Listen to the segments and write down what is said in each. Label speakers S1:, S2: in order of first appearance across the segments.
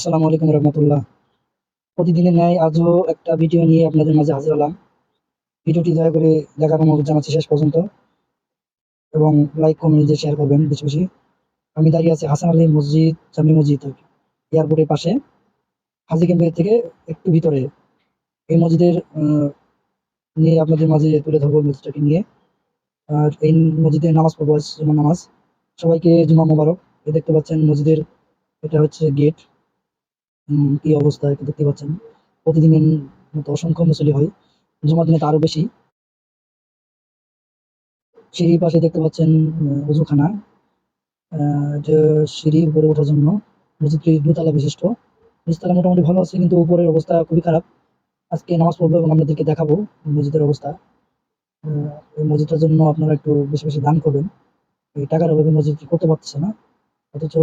S1: আসসালামু আলাইকুম রহমতুল্লাহ। প্রতিদিনের ন্যায় আজও একটা ভিডিও নিয়ে আপনাদের মাঝে হাজির হলাম। ভিডিওটি দয়া করে দেখার অনুরোধ জানাচ্ছি শেষ পর্যন্ত। এবং লাইক কমেন্ট দিয়ে শেয়ার করবেন বেশি বেশি। আমি দাঁড়িয়ে আছি হাসান আলী মসজিদ, জামি মসজিদ, এয়ারপোর্টের পাশে, হাজি ক্যাম্পের থেকে একটু ভিতরে। এই মসজিদের নিয়ে আপনাদের মাঝে তুলে ধরবো মসজিদটাকে নিয়ে। আর এই মসজিদে নামাজ পড়ব, জুমার নামাজ। সবাইকে জুমা মোবারক। দেখতে পাচ্ছেন মসজিদের, এটা হচ্ছে গেট কি অবস্থা দেখতে পাচ্ছেন। প্রতিদিনের মতো অসংখ্য মুসলি হয়, জুমার দিনে তো বেশি। সিঁড়ির পাশে দেখতে পাচ্ছেন উজুখানা এটা সিঁড়ি উপরে ওঠার জন্য। মসজিদটি দুতলা বিশিষ্ট। নিচতলা মোটামুটি ভালো আছে, কিন্তু উপরের অবস্থা খুবই খারাপ। আজকে নামাজ পড়ব এবং আপনাদেরকে দেখাবো মসজিদের অবস্থা। এই মসজিদটার জন্য আপনারা একটু বেশি বেশি দান করবেন। এই টাকার অভাবে মসজিদটি করতে পারতেছে না। অথচ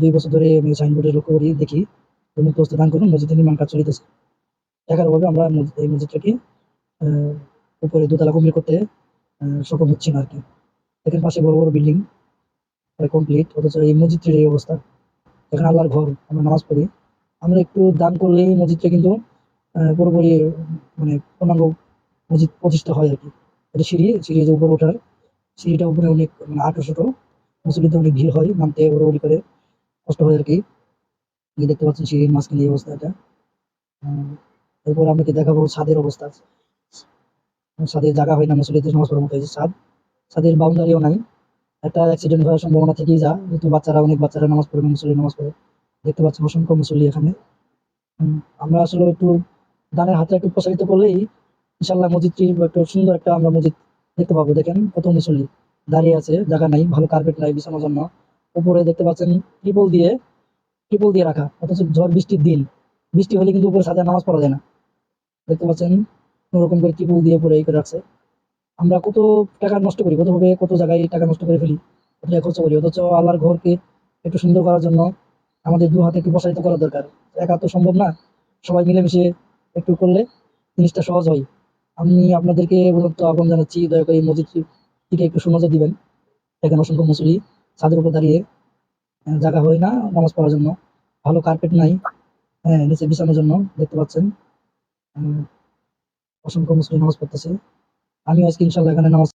S1: দুই বছর ধরে আমি সাইনবোর্ডে লক্ষ্য করি, দেখি। হস্তে দান করুন মসজিদের নির্মাণ কাজ চলিতেছে। টাকার অভাবে আমরা এই মসজিদটাকে উপরে দোতলা কমপ্লিট করতে সক্ষম হচ্ছি না আর কি এখানে পাশে বড় বড় বিল্ডিং কমপ্লিট অথচ এই মসজিদটির এই অবস্থা। এখানে আল্লাহর ঘর, আমরা নামাজ পড়ি। আমরা একটু দান করলেই মসজিদটা কিন্তু পুরোপুরি মানে পূর্ণাঙ্গ মসজিদ প্রতিষ্ঠা হয় আর কি এটা সিঁড়ি সিঁড়ি যে উপরে ওঠার, সিঁড়িটা উপরে অনেক মানে আটো ছোটো মুসলিমদের অনেক ভিড় হয়, নামতে ওড়ি করে কষ্ট হয় আর কি এই দেখতে পাচ্ছেন সিঁড়ির মাঝখানে এই অবস্থা এটা উম, এরপর আপনাকে দেখাবো ছাদের অবস্থা। ছাদের জায়গা হয় না মুসলিদের নামাজ পড়ার হয়েছে ছাদ। ছাদের বাউন্ডারিও নাই। একটা অ্যাক্সিডেন্ট হওয়ার সম্ভাবনা থেকেই যা যেহেতু বাচ্চারা অনেক বাচ্চারা নামাজ পড়ে মুসলিম নামাজ পড়ে। দেখতে পাচ্ছেন অসংখ্য মুসলি এখানে। আমরা আসলে একটু দানের হাতে একটু প্রসারিত করলেই ইনশাল্লাহ মসজিদটি একটু সুন্দর একটা আমরা মসজিদ দেখতে পাবো। দেখেন কত মুসলি দাঁড়িয়ে আছে জায়গা নাই ভালো কার্পেট নাই বিছানোর জন্য। উপরে দেখতে পাচ্ছেন ত্রিপল দিয়ে ত্রিপল দিয়ে রাখা, অথচ ঝড়, বৃষ্টির দিন। বৃষ্টি হলে কিন্তু উপরে সাদা নামাজ পড়া যায় না। দেখতে পাচ্ছেন, ওরকম করে ত্রিপল দিয়ে পরে এই করে রাখছে। আমরা কত টাকা নষ্ট করি, কতভাবে, কত জায়গায় টাকা নষ্ট করে ফেলি, কত খরচ করি, অথচ আল্লাহর ঘরকে একটু সুন্দর করার জন্য আমাদের দু হাতে একটু প্রসারিত করা দরকার। একা তো সম্ভব না, সবাই মিলেমিশে একটু করলে জিনিসটা সহজ হয়। আমি আপনাদেরকে বলতো আহ্বান জানাচ্ছি, দয়া করে এই মসজিদটির একটু সুনজর দিবেন। এখানে অসংখ্য মুসলি ছাদের উপর দাঁড়িয়ে জায়গা হয় না, নামাজ পড়ার জন্য। ভালো কার্পেট নাই। হ্যাঁ নিচে বিছানোর জন্য, দেখতে পাচ্ছেন। অসংখ্য মুসলিম নামাজ পড়তেছে। আমি আজকে ইনশাল্লাহ এখানে নামাজ